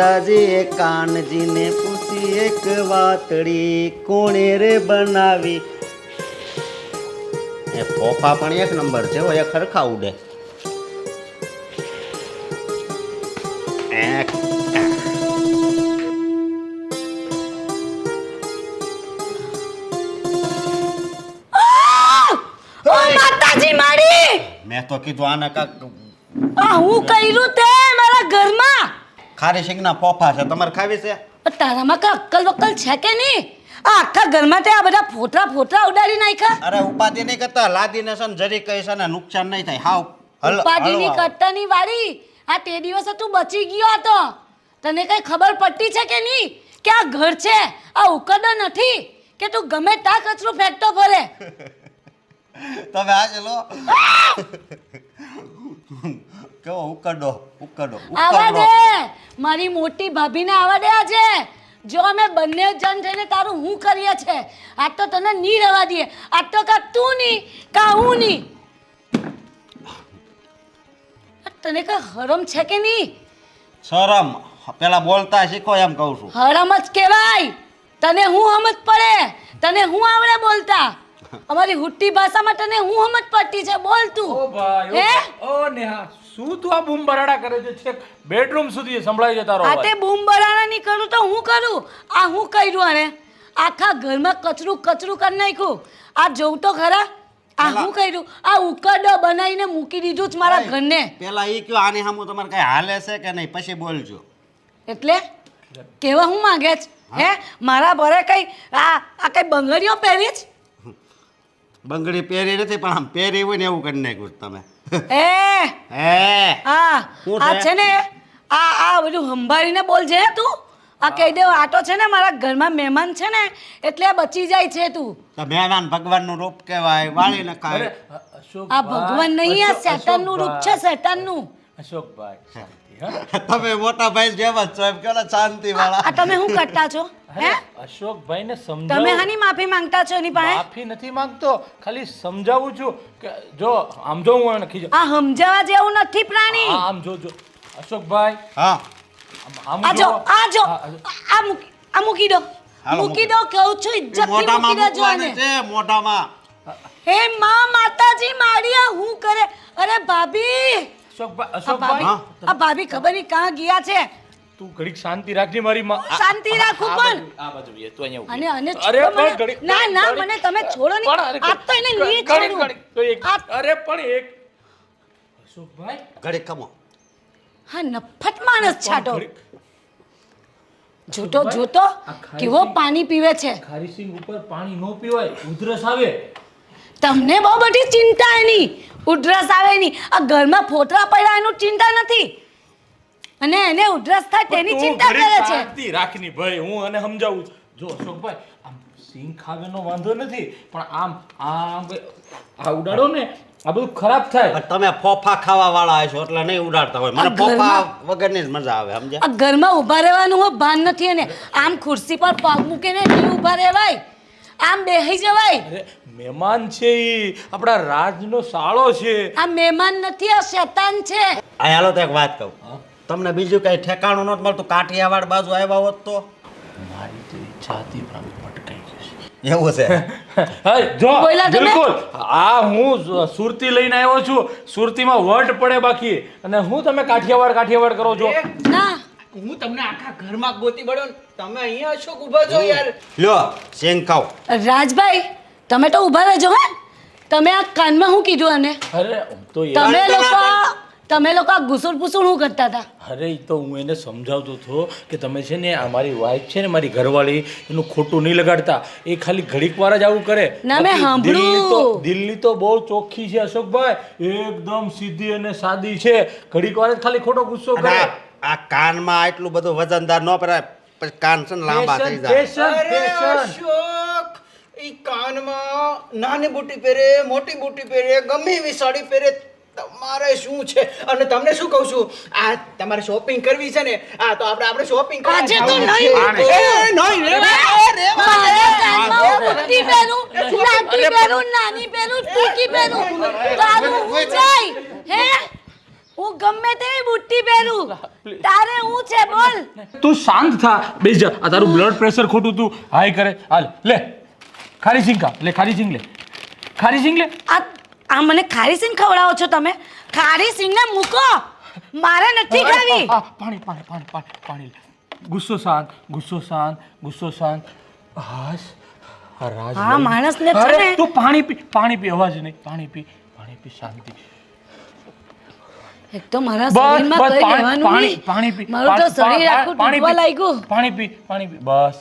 હે રાધાજી એ કાનજીને પૂછી એક વાતડી કોણે રે બનાવી? એ ફોફા પણ એક નંબર છે હોય ખરખા ઉડે. એક. ઓ માતાજી મારી! મેં તો કીધું આને કાક હું કર્યું તે મારા ઘરમાં? ખારી શીંગના પોફા છે. તમારે ખાવી છે? તારામાં કા અક્કલ વક્કલ છે કે નહીં? આ આખા ઘરમાં તે આ બધા ફોટરા ફોટરા ઉડાડી નાખ્યા. અરે ઉપાધિ નહીં કરતા. લાદીને છે ને જરી કહી છે ને નુકસાન નહીં થાય. હાવ હલ- ઉપાધિની હળવા. ની વાળી આ તે દિવસે તું બચી ગયો હતો તને કઈ ખબર પડતી છે કે નહીં? કે આ ઘર છે? આ ઉકરડો નથી? કે તું ગમે ત્યાં કચરો ફેંકતો ફરે? તમે આ લો. કેવો ઉકડો ઉકડો આવા દે. મારી મોટી ભાભીને આવા દે આજે જો અમે બંને જણ થઈને તારું હું કરીએ છે? આ તો તને નહીં રહેવા દઈએ આ તો કા તું નહીં કા હું નહીં તને કઈ હરમ છે કે નહીં શરમ. પેલા બોલતા શીખો એમ કહું છું. હરમ જ કહેવાય. તને હું સમજ પડે. તને હું આવડે બોલતા? અમારી હુટ્ટી ભાષામાં તને હું સમજ પડતી છે? બોલ તું. ઓ ભાઈ ઓ નેહા શું તું આ બૂમ બરાડા કરે છે? છેક બેડરૂમ સુધી સંભળાય છે તારો આ તે બૂમ બરાડા નહીં કરું તો હું કરું? આ હું કર્યું આને? આખા ઘરમાં કચરું કચરું કરી નાખ્યું. આ જોઉં તો ખરા? આ હું કર્યું? આ ઉકડો બનાવીને મૂકી દીધું જ મારા ઘરને. પેલા એ કયો આને હમું તમારે કઈ હાલે છે કે નહીં? પછી બોલજો. એટલે કેવા હું માંગે છે હે? મારા ભરે કઈ આ આ કઈ બંગડીઓ પહેરી જ? બંગડી પહેરી નથી પણ આમ પહેરી હોય ને એવું કરી નાખ્યું તમે. એ હે? આ આ છે? ને આ આ બધું સંભાળીને બોલજે તું. આ કહી દેવ આટો છે ને મારા ઘરમાં મહેમાન છે ને એટલે બચી જાય છે તું. તો મહેમાન ભગવાનનું રૂપ કહેવાય વાળી નખાય આ ભગવાન નહીં આ શેતાનનું રૂપ છે શેતાનનું. અશોકભાઈ? તમે મોટા ભાઈ જેમ જ છો એમ કે શાંતિ વાળા તમે શું કરતા છો? હે? ને તમે સમજાવું હાની માફી માંગતા છો એની પાસે? માફી નથી માંગતો ખાલી સમજાવું છું કે જો આમ જો હું એને આ સમજાવવા જેવું નથી પ્રાણી. આમ જો જો. અશોકભાઈ હા. આમ- આમ જો જો. આ જો. આ- આ મૂકી આ મૂકી દો. મૂકી મૂકી દો. કહું છું ઇજ્જતથી મૂકી દેજો આને છે મોઢામાં. હે માં માતાજી મારી આ હું કરે? અરે ભાભી! અશોકભાઈ અશોકભાઈ? ભાભી આ ભાભી ખબર નહીં કાં ગયા છે? તું ઘડીક શાંતિ રાખજે મારી માં. શાંતિ રાખું પણ. આ બાજુ એ, તું અહીંયા અને અને અરે પણ ઘડીક- ના ના મને તમે છોડો નહીં. આ તો એને નહીં છોડું. તો એક- અરે પણ એક અશોકભાઈ? ઘડીક કમો હા નફટ માણસ છાટો. જોતો જોતો કેવો પાણી પીવે છે. ખારીસિંગ ઉપર પાણી ન પીવાય ઉધરસ આવે. તમને બહુ બધી ચિંતા એની. ઉધરસ આવે એની. આ ઘરમાં ફોતરા પડ્યા એનું ચિંતા નથી. અને એને ઉધરસ થાય તેની ચિંતા કરે છે. શાંતિ રાખની ભાઈ હું અને સમજાવું જો અશોકભાઈ આમ સિંહ ખાવાનો વાંધો નથી પણ આમ આમ આ ઉડાડો ને આ બધું ખરાબ થાય. તમે ફોફા ખાવા વાળા છો એટલે નહીં ઉડાડતા હોય. મને ફોફા ઘરમાં- વગરની જ મજા આવે સમજ્યા? આ ઘરમાં ઊભા રહેવાનું હોય ભાન નથી એને. આમ ખુરશી પર પગ મૂકીને નહીં ઊભા રહેવાય. આમ બેહી જવાય. મહેમાન છે ઈ. આપણા રાજનો સાળો છે. આ મહેમાન નથી આ શેતાન છે. આ હાલો તો એક વાત કહું. તમને બીજું કઈ ઠેકાણું નહોતું મળતું? કાઠિયાવાડ બાજુ આવ્યા હોત તો? મારી તો ઈચ્છા હતી પણ ભટકાઈ જશે એવું છે? જો બિલકુલ. આ હું સુરતી લઈને આવ્યો છું. સુરતીમાં વટ પડે બાકી. અને હું તમે કાઠિયાવાડ કાઠિયાવાડ કરો છો? ના. હું તમને આખા ઘરમાં ગોતી બળ્યો તમે અહીંયા અશોક ઊભા છો યાર. લ્યો શેંગ ખાવ રાજભાઈ તમે તો ઊભા રહેજો હે? તમે આ કાનમાં શું કીધું અને અરે હું તો યાર. તમે લોકો તમે લોકો આ ઘૂસણ પૂસણ શું કરતા હતા? અરે એ તો હું એને સમજાવતો હતો કે તમે છે ને અમારી વાઈફ છે ને મારી ઘરવાળી એનું ખોટું નહીં લગાડતા. એ ખાલી ઘડીક વાર જ આવું કરે. ના, મેં બાકી દિલની તો સાંભળ્યું. દિલની તો બહુ ચોખ્ખી છે અશોકભાઈ. એકદમ સીધી અને સાદી છે. ઘડીક વાર જ ખાલી ખોટો ગુસ્સો અને કરે. આ- આ કાનમાં આટલું બધું વજનદાર ન પહેરાય. પછી કાન છે ને લાંબા થઈ જાય. ઈ કાનમાં નાની બુટી પહેરે મોટી બુટી પહેરે ગમે એવી સાડી પહેરે તમારે શું છે? અને તમને શું કહું છું? આ તમારે શોપિંગ કરવી છે ને આ તો આપણે આપણે શોપિંગ આજે તો નહીં. નહીં રેવા, રેવા. મોટી પહેરું, નાની પહેરું, નાની પહેરું, ટૂંકી પહેરું. તારું હું જાય? હે? હું ગમે તેવી બુટ્ટી પહેરું. તારે હું છે બોલ. તું શાંત થા. બેસ જા. આ તારું બ્લડ પ્રેશર ખોટું તું. હાઈ કરે. હાલ લે. ખારી સિંગ ખા લે ખારી સિંગ લે ખારી સિંગ લે આ આ મને ખારી સિંગ ખવડાવો છો તમે? ખારી સિંગ ને મૂકો. મારે નથી ખાવી. આ, પાણી પાણી પાણી પાણી પાણી. લે ગુસ્સો શાંત ગુસ્સો શાંત ગુસ્સો શાંત. હાશ આ રાજ હા માણસને છે અરે ને. તું પાણી પી પાણી પી અવાજ નહીં. પાણી પી પાણી પી શાંતિ. એક તો મારા બસ શરીરમાં બસ કઈ પાણી રહેવાનું પાણી નહીં. પાણી પી. મારું તો શરીર આખું પાણી તૂટવા પી. લાગ્યું. પાણી પી પાણી પી. બસ.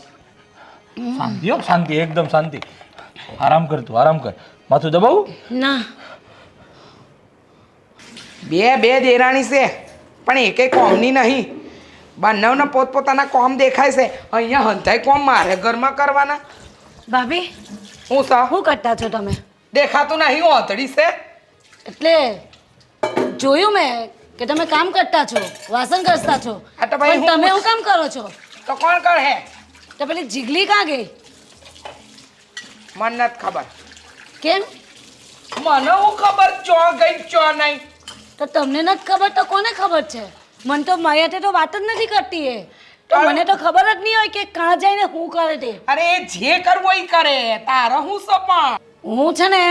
શાંતિ હો શાંતિ એકદમ શાંતિ. આરામ કર તું આરામ કર. માથું દબાવું? ના. બે બે દેરાણી છે પણ એકે કોમની નહીં. બંનેવને પોતપોતાના કોમ દેખાય છે. અહીંયા હંધાય કોમ મારે ઘરમાં કરવાના. ભાભી હું સા? શું કરતા છો તમે? દેખાતું નહીં ઓતડી છે. એટલે જોયું મેં કે તમે કામ કરતા છો વાસણ ઘસતા છો. આ તો ભાઈ તમે હું કામ કરો છો? તો કોણ કરે તો પેલી જીગલી કાં ગઈ? મને નથી ખબર. કેમ? મને હું ખબર ચો ગઈ ચો નહીં? તો તમને નથી ખબર તો કોને ખબર છે? મને તો માયાતે તો વાત જ નથી કરતી એ. તો મને તો ખબર જ નહીં હોય કે કાં જઈને શું કરે તે. અરે એ જે કરવો એ કરે. તારો હું સપણ? હું છે ને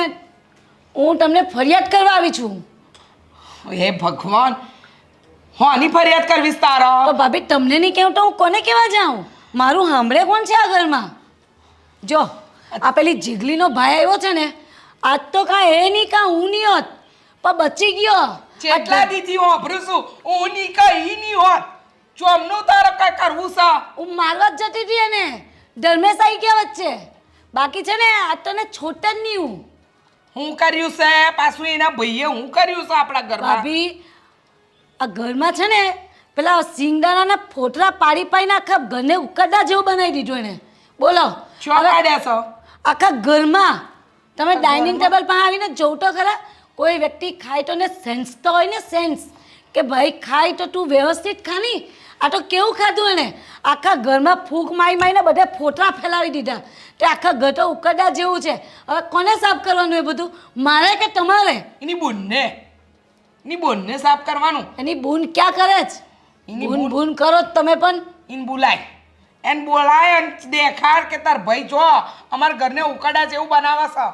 હું તમને ફરિયાદ કરવા આવી છું. હે ભગવાન હું આની ફરિયાદ કરવીશ તો તારો ભાભી તમને નહીં કહેવું તો હું કોને કહેવા જાઉં? મારું સાંભળે કોણ છે આ ઘરમાં? જો આ પેલી જીગલીનો ભાઈ આવ્યો છે ને આજ તો કા એ નહીં કા હું નહીં હોત પણ બચી ગયો. જેટલા દીધી વાપરું છું હું ની ઈ ની હોત. ચોમનું તારે કઈ કરવું છે? હું મારવા જ જતી હતી એને. ધર્મેશ આવી ગયા વચ્ચે. બાકી છે ને આજ તો ને છોટ જ નહીં હું. હું કર્યું છે? પાછું એના ભાઈએ હું કર્યું છે આપણા ઘરમાં? ભાભી આ ઘરમાં છે ને પેલા સિંગદાણાના ફોટરા પાડી પાડીને આખા ઘરને ઉકરડા જેવું બનાવી દીધું એને બોલો. છો આખા ઘરમાં તમે ડાઇનિંગ ટેબલ પર આવીને જોવ તો ખરા કોઈ વ્યક્તિ ખાય તો ને સેન્સ તો હોય ને સેન્સ કે ભાઈ ખાય તો તું વ્યવસ્થિત ખાની? આ તો કેવું ખાધું એને આખા ઘરમાં ફૂંક મારી મારીને બધે ફોટરા ફેલાવી દીધા. તે આખા ઘર તો ઉકરડા જેવું છે. હવે કોને સાફ કરવાનું એ બધું? મારે કે તમારે? એની બૂનને? એની બૂનને સાફ કરવાનું? એની બૂન ક્યાં કરે છે એની બૂન કરો જ તમે પણ. એને બોલાય. એને બોલાય અને દેખાડ કે તાર ભાઈ જો અમારા ઘરને ઉકાડા જેવું બનાવે છે.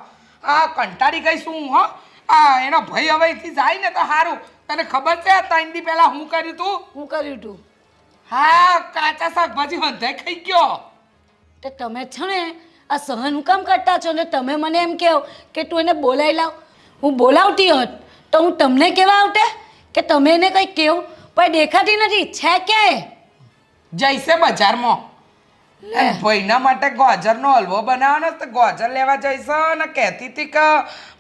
આ કંટાળી ગઈ શું હું હો. આ એનો ભાઈ હવે અહીંથી જાય ને તો સારું તને ખબર છે આ ત્રણ દી પહેલા હું કર્યું તું? હું કર્યું તું? હા કાચા શાકભાજી હંધાઈ ખાઈ ગયો. તે તમે છે ને આ સહન કામ કરતા છો ને તમે મને એમ કહો કે તું એને બોલાવી લાવ. હું બોલાવતી હોત તો હું તમને કહેવા આવતે? કે તમે એને કંઈ કહો? પણ દેખાતી નથી? છે કે? જઈશે બજારમાં. ભાઈના માટે ગોજરનો હલવો બનાવવાનો તો ગોજર લેવા જઈશ અને કહેતી હતી કે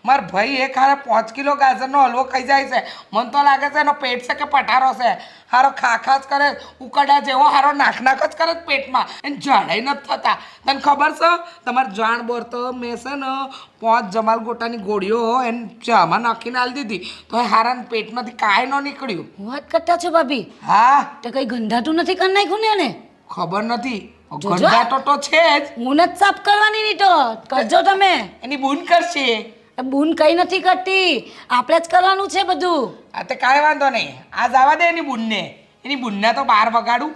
માર ભાઈ એક હારે પાંચ કિલો ગાજરનો હલવો ખાઈ જાય છે. મને તો લાગે છે એનો પેટ છે કે પટારો છે. હારો ખાખા જ કરે ઉકડા જેવો હારો નાખ નાખ જ કરે પેટમાં. એને જાડાઈ નથી થતા. તને ખબર છે? તમારે જાણ બોર તો મેં છે ને પાંચ જમાલ ગોટાની ગોળીઓ એને ચામાં નાખીને આલી દીધી. તો એ હારાના પેટમાંથી કાંઈ ન નીકળ્યું. હું વાત કરતા છો ભાભી? હા. તે કંઈ ગંધાતું નથી કરી નાખ્યું ને એને? ખબર નથી. ગંધાટો તો છે જ. હું જ સાફ કરવાની તો. કરજો તમે. એની બૂન કરશે. બૂન કઈ નથી કરતી. આપણે જ કરવાનું છે બધું. આ તે કાંઈ વાંધો નહીં. આ જવા દે એની બૂનને. એની બૂનને તો બહાર વગાડું.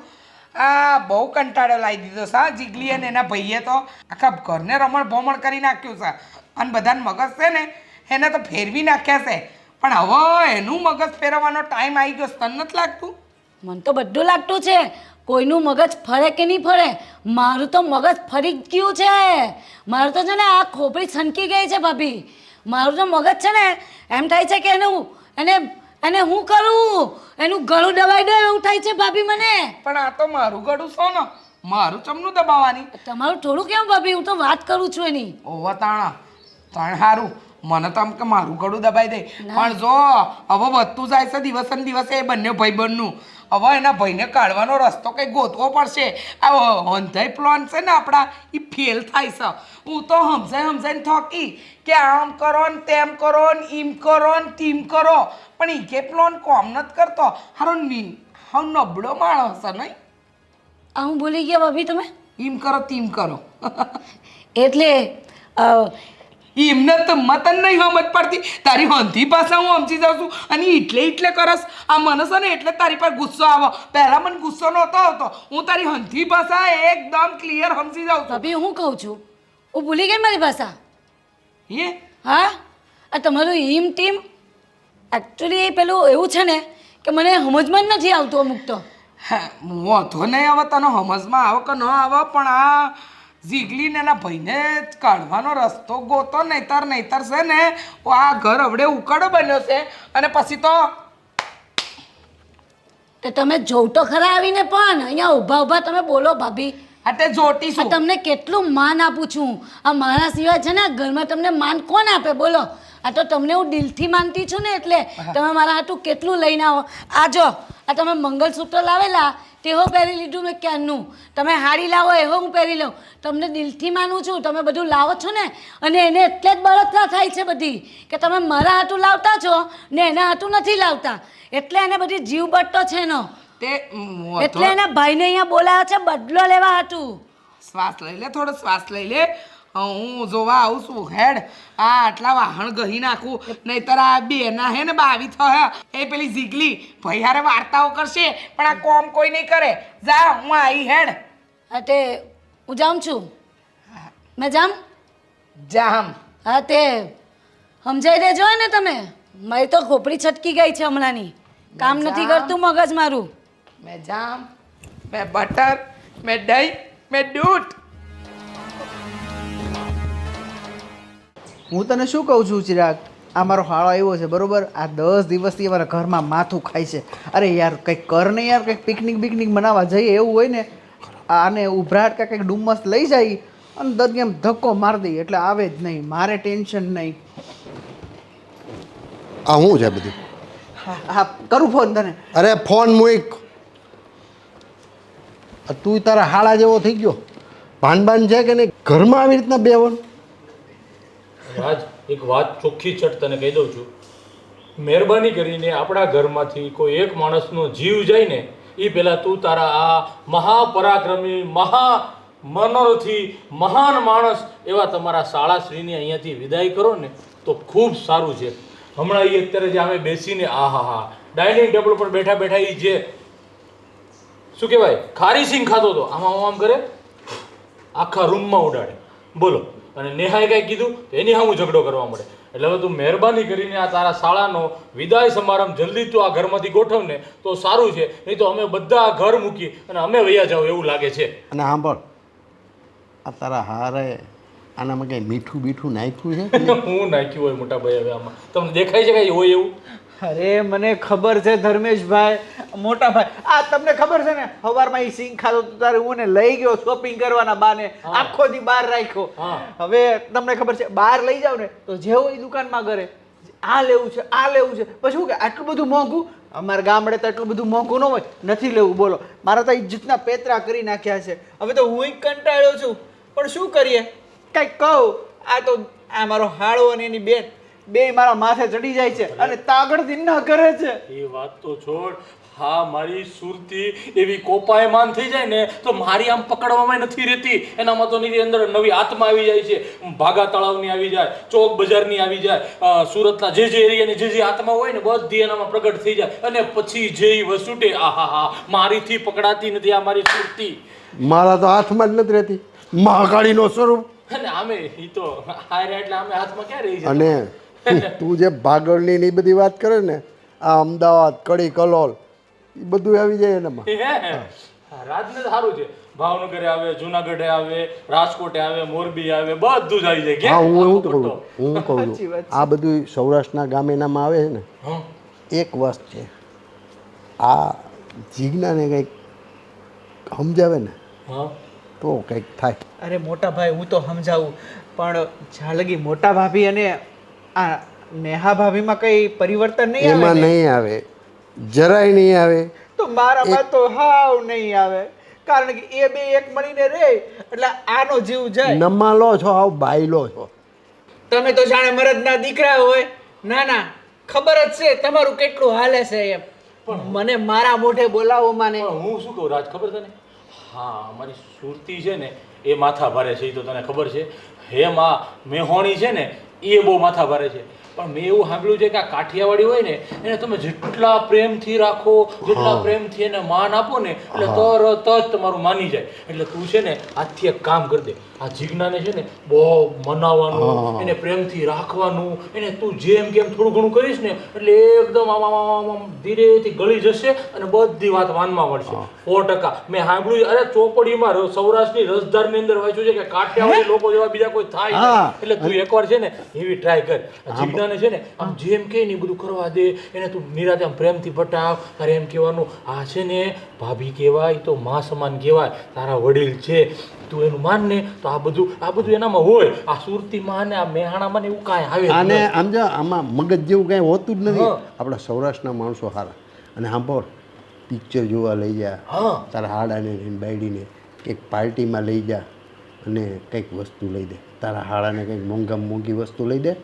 આ બહુ કંટાળો લાવી દીધો સા જીગલી અને એના ભાઈએ તો આખા ઘરને રમણ ભમણ કરી નાખ્યું છે અને બધાને મગજ છે ને એને તો ફેરવી નાખ્યા છે. પણ હવે એનું મગજ ફેરવવાનો ટાઈમ આવી ગયો સ્તન નથી લાગતું? મને તો બધું લાગતું છે. કોઈનું મગજ ફરે કે નહીં ફરે? મારું તો મગજ ફરી ગયું છે. મારું તો છે ને આ ખોપડી છનકી ગઈ છે ભાભી. મારું તો મગજ છે ને એમ થાય છે કે એનું એને એને હું કરું? એનું ગળું દબાઈ દો એવું થાય છે ભાભી મને. પણ આ તો મારું ગળું છો ને મારું ચમનું દબાવવાની? તમારું થોડું કેમ ભાભી? હું તો વાત કરું છું એની. ઓવા તાણા. તાણ હારું. મને તો આમ કે મારું ગળું દબાઈ દે. પણ જો હવે વધતું જાય છે દિવસે ને દિવસે એ બંને ભાઈબંધનું. હવે એના ભાઈને કાઢવાનો રસ્તો કંઈ ગોતવો પડશે. આ હંધાઈ પ્લોન છે ને આપણા એ ફેલ થાય છે. હું તો સમજાય સમજાઈને થોકી કે આમ કરો ને તેમ કરો ને ઈમ કરો ને તીમ કરો. પણ એ કે પ્લોન કોમ નથી કરતો. હારો ની હા નબળો માણસ છે નહીં. આ હું ભૂલી ગયા ભાભી તમે? ઈમ કરો તીમ કરો. એટલે એમને તો મતન નહીં સમજ પડતી. તારી હંધી ભાષા હું સમજી જાઉં છું. અને એટલે એટલે કરસ. આ મને છે ને એટલે તારી પર ગુસ્સો આવો પહેલા મને ગુસ્સો નહોતો આવતો. હું તારી હંધી ભાષા એકદમ ક્લિયર સમજી જાઉં છું. ભાભી હું કહું છું? હું ભૂલી ગઈ મારી ભાષા? એ હા? આ તમારું ઈમ ટીમ એકચ્યુઅલી પેલું એવું છે ને કે મને સમજમાં જ નથી આવતું અમુક તો. હા, વાંધો નહીં આવે તને સમજમાં આવે કે ન આવે પણ આ ઝીગલી ને એના ભાઈને કાઢવાનો રસ્તો ગોતો નહીતર નહીતર છે ને આ ઘર હવડે ઉકળો બન્યો છે. અને પછી તો તે તમે જોવ તો ખરા આવીને પણ? અહીંયા ઊભા ઊભા તમે બોલો ભાભી. તે આ જોટીશું તમને કેટલું માન આપું છું? આ મારા સિવાય છે ને ઘરમાં તમને માન કોણ આપે? બોલો. આ તો તમને હું દિલથી માનતી છું ને એટલે તમે મારા હાટું કેટલું લઈને આવો. આ જો આ તમે મંગલસૂત્ર લાવેલા તેહો પહેરી લીધું મેં ક્યારનું? તમે હાડી લાવો એવો હું પહેરી લઉં. તમને દિલથી માનું છું તમે બધું લાવો છો ને અને એને એટલે જ બળતરા થાય છે બધી કે તમે મારા હાટું લાવતા છો ને એના હાટું નથી લાવતા. એટલે એને બધી જીવ બટ્ટો છે એનો. તે એટલે એના ભાઈને અહીંયા બોલાવ્યા છે બદલો લેવા હાટું. શ્વાસ લઈ લે થોડો શ્વાસ લઈ લે. હું જોવા આવું છું હેડ. આ આટલા વાહણ ગહી નાખું. નહીતર આ બેના હે ને બાવી થયા એ પેલી જીગલી ભાઈ હારે વાર્તાઓ કરશે પણ આ કોમ કોઈ નહીં કરે. જા હું આવી હેડ. તે હું જાઉં છું. મેં જામ? જામ. હા તે સમજાઈ દેજો ને તમે. મારી તો ખોપડી છટકી ગઈ છે હમણાંની. કામ નથી કરતું મગજ મારું. મેં જામ. મેં બટર. મેં દહીં. મેં દૂધ. હું તને શું કહું છું ચિરાગ? આ મારો હાળો આવ્યો છે બરોબર? આ દસ દિવસથી અમારા ઘરમાં માથું ખાય છે. અરે યાર કંઈક કર ને યાર કંઈક પિકનિક બિકનિક મનાવવા જઈએ એવું હોય ને આને ઉભરાટ કે કંઈક ડુમ્મસ લઈ જાય અને દદ એમ ધક્કો મારી દઈએ એટલે આવે જ નહીં મારે ટેન્શન નહીં. આ શું છે બધું? હા કરું ફોન તને. અરે ફોન મૂક. તું તારા હાળા જેવો થઈ ગયો. ભાન ભાન છે કે નહીં? ઘરમાં આવી રીતના બેવાનું રાજ એક વાત ચોખ્ખી છટ તને કહી દઉં છું. મહેરબાની કરીને આપણા ઘરમાંથી કોઈ એક માણસનો જીવ જાય ને, એ પહેલાં તું તારા આ મહાપરાક્રમી, મહા મનોરથી મહાન માણસ એવા તમારા શાળાશ્રીની અહીંયાથી વિદાય કરો ને, તો ખૂબ સારું છે. હમણાં એ અત્યારે જે અમે બેસીને, આ હા હા, ડાઇનિંગ ટેબલ પર બેઠા બેઠા એ જે શું કહેવાય, ખારી સિંગ ખાતો હતો, આમ આમ કરે, આખા રૂમમાં ઉડાડે. બોલો. અને નેહાએ કાંઈ કીધું તો એની સામે ઝઘડો કરવા મળે. એટલે હવે તું મહેરબાની કરીને આ તારા શાળાનો વિદાય સમારંભ જલ્દી તું આ ઘરમાંથી ગોઠવને તો સારું છે. નહીં તો અમે બધા આ ઘર મૂકી અને અમે વૈયા જાવ એવું લાગે છે. અને સાંભળ આ તારા હારે આનામાં કંઈ મીઠું બીઠું નાખ્યું છે હું નાખ્યું હોય મોટા ભાઈ હવે આમાં. તમને દેખાય છે કાંઈ હોય એવું? અરે મને ખબર છે ધર્મેશભાઈ. મોટા ભાઈ આ તમને ખબર છે ને? સવારમાં એ સિંગ ખાધો તો તારે હું ને લઈ ગયો શોપિંગ કરવાના બાને. આખો દી બહાર રાખ્યો. હવે તમને ખબર છે બહાર લઈ જાવ ને તો જેવો એ દુકાનમાં કરે આ લેવું છે આ લેવું છે. પછી શું કે આટલું બધું મોંઘું? અમારા ગામડે તો એટલું બધું મોંઘું ન હોય. નથી લેવું બોલો. મારા તો ઇજ્જતના પેતરા કરી નાખ્યા છે. હવે તો હું કંટાળ્યો છું. પણ શું કરીએ? કંઈક કહું. આ તો આ મારો હાળો અને એની બેન. બે મારા માથે ચડી જાય છે અને તાગડથી ન કરે છે. એ વાત તો છોડ. હા મારી સુરતી એવી કોપાયમાન થઈ જાય ને તો મારી આમ પકડવામાં નથી રહેતી. એનામાં તો નીની અંદર નવી આત્મા આવી જાય છે. ભાગા તળાવની આવી જાય ચોક બજારની આવી જાય સુરતના જે જે એરિયાની જે જે આત્મા હોય ને બધી એનામાં પ્રગટ થઈ જાય. અને પછી જે ઈ વસુટે આહા હા મારીથી પકડાતી નથી આ મારી સુરતી. મારા તો હાથમાં જ નથી રહેતી. મહાકાળીનો સ્વરૂપ. અને આમે એ તો હારે એટલે આમે હાથમાં ક્યાં રહી છે? અને તું જે ભાગળની ને એ બધી વાત કરે ને આ અમદાવાદ કડી કલોલ એ બધું આવી જાય એનામાં. રાજને સારું છે. ભાવનગરે આવે જુનાગઢે આવે રાજકોટે આવે મોરબી આવે બધું જ આવી જાય. હા? હું આખો કહું હું કહું છું. આ બધું સૌરાષ્ટ્રના ગામેનામાં આવે છે ને હં. એક વસ્ત છે. આ જીજ્ઞાને કંઈક સમજાવે ને હં. તો કંઈક થાય. અરે મોટા ભાઈ હું તો સમજાવું પણ જ્યાં લગી મોટા ભાભી અને આ નેહા ભાભીમાં કઈ પરિવર્તન નહીં આવે એમાં નહીં આવે. જરાય નહીં આવે. તો મારામાં તો હાવ નહીં આવે. કારણ કે એ બે એક મળીને રહે એટલે આનો જીવ જાય. નમાલો છો આવ બાયલો છો. તમે તો જાણે મરદના દીકરા હોય. ના ના ખબર જ છે તમારું કેટલું હાલે છે એમ. પણ મને મારા મોઢે બોલાવો માને. હું શું કહું રાજ ખબર છે ને હા અમારી સુરતી છે ને એ માથા ભારે છે એ તો તને ખબર છે. હે માં મેહોણી છે ને એ બહુ માથા ભારે છે. પણ મેં એવું સાંભળ્યું છે કે આ કાઠિયાવાડી હોય ને એને તમે જેટલા પ્રેમથી રાખો જેટલા પ્રેમથી એને માન આપો ને એટલે તરત જ તમારું માની જાય. એટલે તું છે ને આજથી એક કામ કરી દે. આ જીજ્ઞાને છે ને બહુ મનાવવાનું એને પ્રેમથી રાખવાનું એને તું જેમ કેમ થોડું ઘણું કરીશ ને એટલે એકદમ આમ આમ આમ ધીરેથી ગળી જશે અને બધી વાત માનમાં મળશે સો ટકા. મેં સાંભળ્યું અરે ચોપડીમાં સૌરાષ્ટ્રની રસધારની અંદર વાંચ્યું છે કે કાઠિયાવાડી લોકો જેવા બીજા કોઈ થાય એટલે તું એકવાર છે ને એવી ટ્રાય કર. આ જીજ્ઞાને છે ને આમ જેમ કે ને બધું કરવા દે એને તું નિરાતે આમ પ્રેમથી પટાવ. તારે એમ કહેવાનું આ છે ને ભાભી કહેવાય તો મા સમાન કહેવાય તારા વડીલ છે તું એનું માન ને તો આ બધું આ બધું એનામાં હોય. આ સુરતી માં ને આ મેહાણામાં ને એવું કાંઈ આવે અને આમ જો આમાં મગજ જેવું કાંઈ હોતું જ નથી. આપણા સૌરાષ્ટ્રના માણસો સારા અને સાંભળ પિક્ચર જોવા લઈ જા. હા. તારા હાડાને લઈને બાયડીને કંઈક પાર્ટીમાં લઈ જા અને કંઈક વસ્તુ લઈ દે. તારા હાડાને કંઈક મોંઘામાં મોંઘી વસ્તુ લઈ દે.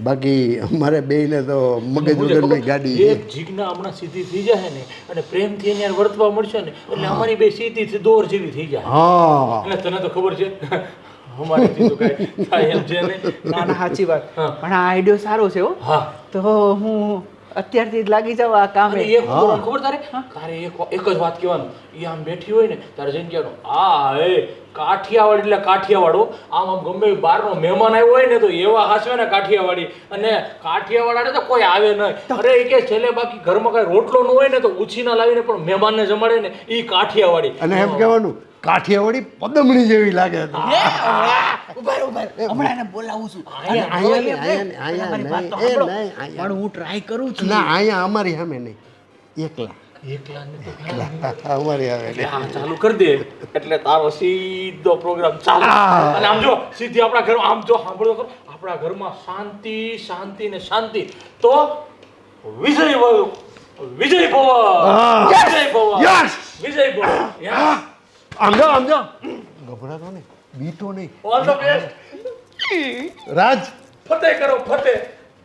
બાકી અમારે બેયને તો મગજ વગરની ગાડી એક જીજ્ઞા હમણાં સીધી થઈ જાય ને અને પ્રેમથી એને વર્તવા મળશે ને એટલે અમારી બે સીધી થી દોર જેવી થઈ જાય હા. એટલે તને તો ખબર છે અમારીથી તો કાંઈ થાય એમ છે નહીં ના ના સાચી વાત. પણ આ આઈડિયો સારો છે હો. હા. તો હું અત્યારથી લાગી જાવ આ કામે. એક ખબર તારે? તારે એક એક જ વાત કહેવાનું. એ આમ બેઠી હોય ને તારે જઈને કહેવાનું આ એ કાઠિયાવાડ એટલે કાઠિયાવાડો. આમ આમ ગમે બહારનો મહેમાન આવ્યો હોય ને તો એવા હાસવે ને કાઠિયાવાડી. અને કાઠિયાવાડ તો કોઈ આવે નહીં. અરે એ કે છેલ્લે બાકી ઘરમાં કઈ રોટલો ન હોય ને તો ઉછીના લાવીને પણ મહેમાનને જમાડે ને એ કાઠિયાવાડી. અને એમ કહેવાનું કાઠિયાવાડી પદમણી જેવી લાગે. પણ હું ટ્રાય કરું છું. ના અહીંયા અમારી સામે નહીં. એકલા. ચાલુ કરી દે. એટલે તારો સીધો પ્રોગ્રામ ચાલુ. અને આમ જો સીધી આપણા ઘરમાં આમ જો સાંભળો આપણા ઘરમાં શાંતિ શાંતિ ને શાંતિ. તો વિજય ભવ વિજય ભવ વિજય ભવ વિજય ભવ. યસ આમ જો આમ જો ગભરાતો નહીં બીતો નહીં. All the best Raj. ફતે કરો ફતે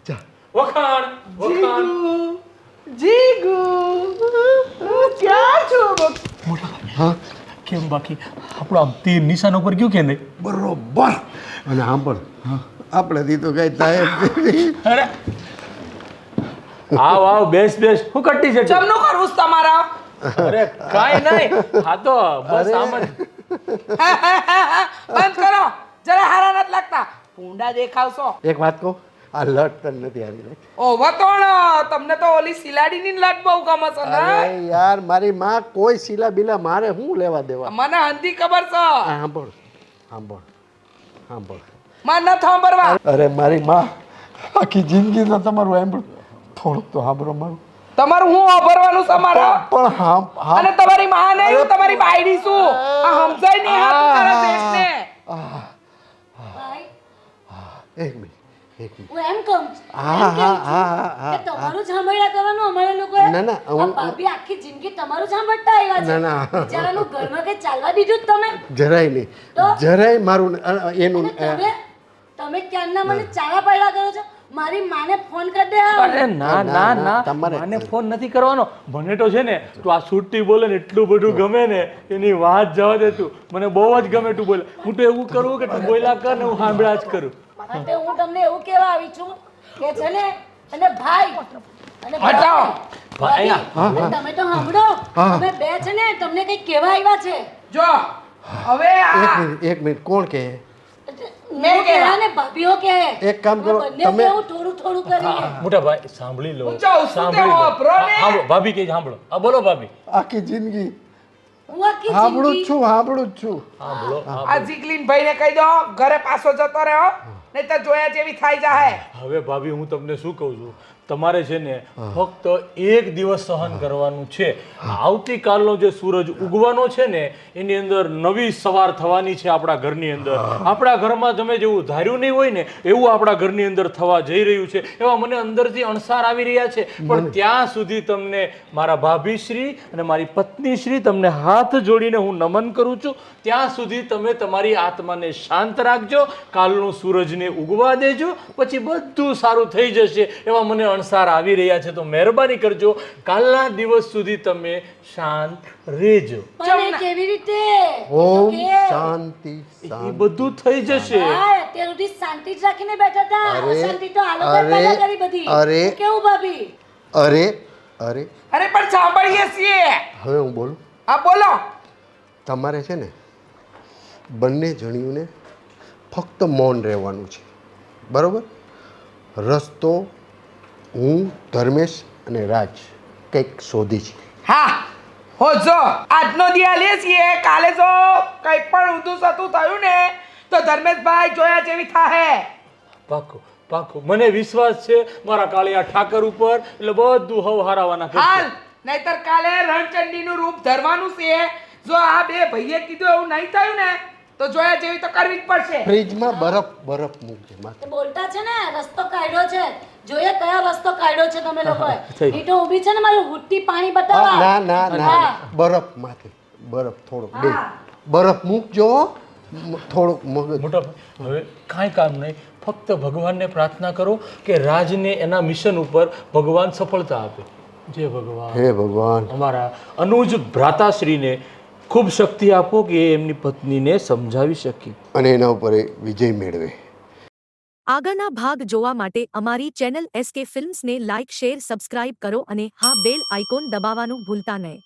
જા. વખાણ વખાણ. જીગુ ક્યાં છો? હા? કેમ બાકી? આપણો આમ તીર નિશાન ઉપર ગયું કે નહીં? બરોબર. અને સાંભળ આપણેથી તો કઈ થાય અરે. આવ આવ બેસ બેસ. હું કટ્ટી છે? જમનું કરવું તમારા? અરે કાંઈ નહીં. આ તો બસ આમ જ. બંધ કરો. જરા હારા નથી લાગતા. પૂંડા દેખાવશો. એક વાત કહું? આ લટ તને નથી આવી રહી ઓ વતોણ તમને તો ઓલી સિલાડીની લટ બહુ ગમે છે ને? અરે યાર મારી માં કોઈ સિલા બિલા મારે શું લેવા દેવા? મને હંધી ખબર છે. સાંભળ સાંભળ સાંભળ. માં નથી સાંભળવા અરે મારી માં આખી જિંદગી તો તમારું એમ થોડુંક તો સાંભળો મારું. તમારું હું વાપરવાનું છે મારા પણ હા હા. અને તમારી માં નહીં હું તમારી બાયડી છું. આ સમજાય નહીં હા તારા દેશને. એક મિનિટ એક મિનિટ. હું એમ કહું હા, હા, હા, હા, તમારું જ કરવાનું અમારે લોકો ના, ના, હું- ભાભી આખી જિંદગી તમારું જ સાંભળતા આવ્યા છે. ના, ના. બિચારાનું ઘરમાં કઈ ચાલવા દીધું તમે? જરાય નહીં. જરાય મારું ન- એનું તમે તમે ક્યારના મને ચાલા પાડ્યા કરો છો? મારી માને ફોન કરી દે અરે ના ના, ના માને ફોન નથી કરવાનો. મને તો છે ને તું આ સુટ્ટી બોલે ને એટલું બધું ગમે ને એની વાત જવા દે તું. મને બહુ જ ગમે તું બોલે. હું તો એવું કરું કે તું બોલ્યા કર ને હું સાંભળ્યા જ કરું. માટે હું તમને એવું કહેવા આવી છું કે છે ને અને ભાઈ અને હટાવો. તમે તો સાંભળો અમે બે છે ને તમને કઈ કહેવા આવ્યા છે? જો હવે એક મિનિટ એક મિનિટ કોણ કહે? મેં કહેવા ને ભાભીઓ કહે. એક કામ કરો, તમે- કેવું થોડું થોડું કરીએ. મોટા ભાઈ સાંભળી લો હું જાઉં છું, તે સાંભળી લો વાપરો ને. સાંભળો ભાભી કે સાંભળો આ બોલો ભાભી. આખી જિંદગી. હું સાંભળું જ છું સાંભળું જ છું. આ જીગલીન ભાઈને કહી દો ઘરે પાછો જતો રહ્યો નહીં તો જોયા જેવી થાય જાય હવે ભાભી હું તમને શું કહું છું? તમારે છે ને ફક્ત એક દિવસ સહન કરવાનું છે. આવતીકાલનો જે સૂરજ ઉગવાનો છે ને એની અંદર નવી સવાર થવાની છે આપણા ઘરની અંદર. આપણા ઘરમાં તમે જેવું ધાર્યું નહીં હોય ને એવું આપણા ઘરની અંદર થવા જઈ રહ્યું છે. એવા મને અંદરથી અણસાર આવી રહ્યા છે. પણ ત્યાં સુધી તમને મારા ભાભીશ્રી અને મારી પત્નીશ્રી તમને હાથ જોડીને હું નમન કરું છું. ત્યાં સુધી તમે તમારી આત્માને શાંત રાખજો કાલનું સૂરજને ઉગવા દેજો પછી બધું સારું થઈ જશે એવા મને અણસાર આવી રહ્યા છે તો મહેરબાની કરજો. કાલના દિવસ સુધી તમે શાંત રહેજો. કેવી રીતે? ઓમ શાંતિ એ બધું થઈ જશે. અત્યાર સુધી શાંતિ જ રાખીને બેઠા હતા. અરે, તો હાલો અરે, કરી બધી. અરે. કેવું ભાભી? અરે અરે. અરે પણ સાંભળીએ છીએ. હવે હું બોલું? હા બોલો. તમારે છે ને બંને જણીઓને ફક્ત મૌન રહેવાનું છે. બરાબર? રસ્તો હું ધર્મેશ અને રાજ કંઈક શોધી છે. હા હો જો આજનો દિયા લે છીએ કાલે જો કંઈ પણ ઊંધું સતું થયું ને તો ધર્મેશભાઈ જોયા જેવી થાહે. પાકું પાકું મને વિશ્વાસ છે મારા કાળિયા ઠાકર ઉપર એટલે બધું હવ હારાવાના હાલ નહીતર કાલે રણચંડીનું રૂપ ધરવાનું છે. જો આ બે ભાઈએ કીધું એવું નહીં થયું ને તો જોયા જેવી તો કરવી જ પડશે. ફ્રીજમાં બરફ બરફ મૂકજે માથે. તે બોલતા છે ને રસ્તો કાઢ્યો છે. જોઈએ કયો રસ્તો કાઢ્યો છે તમે લોકોએ. ઈટો ઊભી છે ને મારું હુટ્ટી પાણી હા, ના ના ના બરફ માથે. બરફ થોડો બે બરફ મૂકજો થોડુંક મગજ. મોટા હવે કાંઈ કામ નહીં. ફક્ત ભગવાનને પ્રાર્થના કરો કે રાજને એના મિશન ઉપર ભગવાન સફળતા આપે. જય ભગવાન. હે ભગવાન. અમારા અનુજ ભ્રાતાશ્રીને ખૂબ શક્તિ આપો કે એમની પત્નીને સમજાવી શકે. અને એના ઉપર એ વિજય મેળવે. આગળના ભાગ જોવા માટે અમારી ચેનલ એસકે ફિલ્મ્સને લાઇક શેર સબસ્ક્રાઇબ કરો અને હા બેલ આઇકોન દબાવવાનું ભૂલતા નહીં.